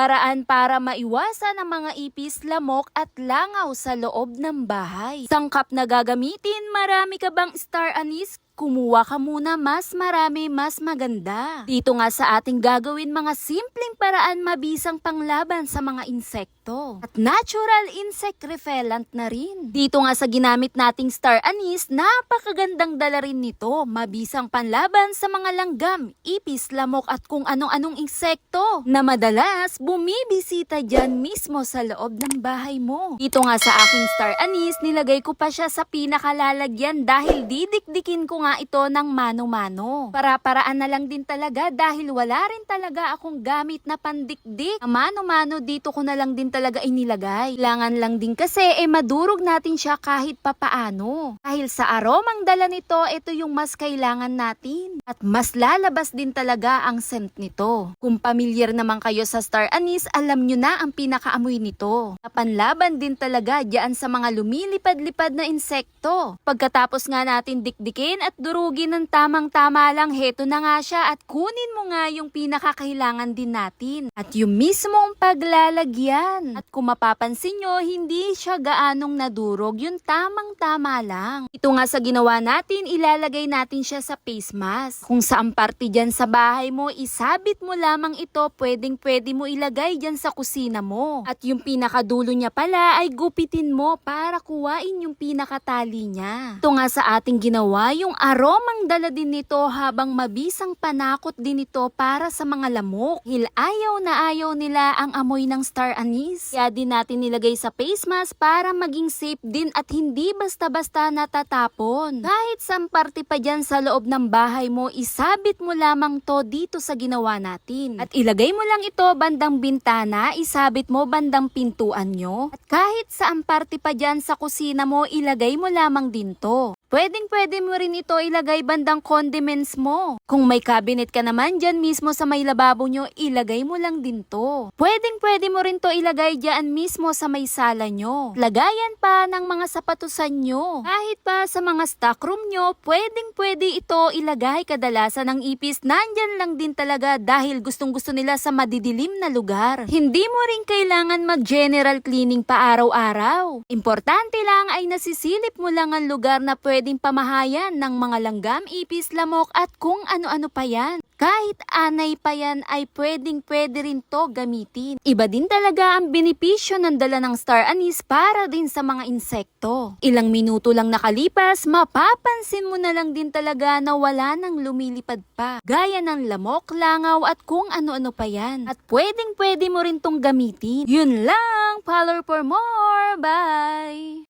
Paraan para maiwasan ang mga ipis, lamok at langaw sa loob ng bahay. Sangkap na gagamitin, marami ka bang star anise? Kumuha ka muna mas marami, mas maganda. Dito nga sa ating gagawin mga simpleng paraan mabisang panglaban sa mga insekto. At natural insect repellent na rin. Dito nga sa ginamit nating star anise, napakagandang dala rin nito. Mabisang panlaban sa mga langgam, ipis, lamok at kung anong-anong insekto na madalas bumibisita dyan mismo sa loob ng bahay mo. Dito nga sa aking star anise, nilagay ko pa siya sa pinakalalagyan dahil didikdikin ko nga ito ng mano-mano. Para-paraan na lang din talaga dahil wala rin talaga akong gamit na pandikdik. Mano-mano dito ko na lang din talaga inilagay. Kailangan lang din kasi eh madurog natin siya kahit papaano. Dahil sa aromang dala nito, ito yung mas kailangan natin. At mas lalabas din talaga ang scent nito. Kung pamilyar naman kayo sa star anise, alam nyo na ang pinakaamoy nito. Napanlaban din talaga diyan sa mga lumilipad-lipad na insekto. Pagkatapos nga natin dikdikin at durugin ng tamang-tama lang, heto na nga siya at kunin mo nga yung pinakakailangan din natin. At yung mismong paglalagyan. At kung mapapansin nyo, hindi siya gaanong nadurog, yung tamang-tama lang. Ito nga sa ginawa natin, ilalagay natin siya sa face mask. Kung saan parte dyan sa bahay mo, isabit mo lamang ito, pwedeng pwede mo ilagay dyan sa kusina mo. At yung pinakadulo niya pala ay gupitin mo para kuwain yung pinakatali niya. Ito nga sa ating ginawa, yung aromang dala din nito habang mabisang panakot din ito para sa mga lamok. Dahil ayaw na ayaw nila ang amoy ng star anise. Kaya din natin nilagay sa face mask para maging safe din at hindi basta-basta natatapon. Kahit sa parte pa dyan sa loob ng bahay mo, isabit mo lamang to dito sa ginawa natin. At ilagay mo lang ito bandang bintana, isabit mo bandang pintuan nyo. At kahit sa parte pa dyan sa kusina mo, ilagay mo lamang din to. Pwedeng pwede mo rin ito ilagay bandang condiments mo. Kung may cabinet ka naman dyan mismo sa may lababo nyo, ilagay mo lang din to. Pwedeng pwede mo rin to ilagay dyan mismo sa may sala nyo. Lagayan pa ng mga sapatusan nyo. Kahit pa sa mga stock room nyo, pwedeng pwede ito ilagay kadalasan ng ipis. Nandyan lang din talaga dahil gustong gusto nila sa madidilim na lugar. Hindi mo rin kailangan mag-general cleaning pa araw-araw. Importante lang ay nasisilip mo lang ang lugar na pwedeng pamahayan ng mga langgam, ipis, lamok at kung ano-ano pa yan. Kahit anay pa yan ay pwedeng pwede rin to gamitin. Iba din talaga ang benepisyo ng dala ng star anise para din sa mga insekto. Ilang minuto lang nakalipas, mapapansin mo na lang din talaga na wala nang lumilipad pa. Gaya ng lamok, langaw at kung ano-ano pa yan. At pwedeng pwede mo rin tong gamitin. Yun lang! Follow for more! Bye!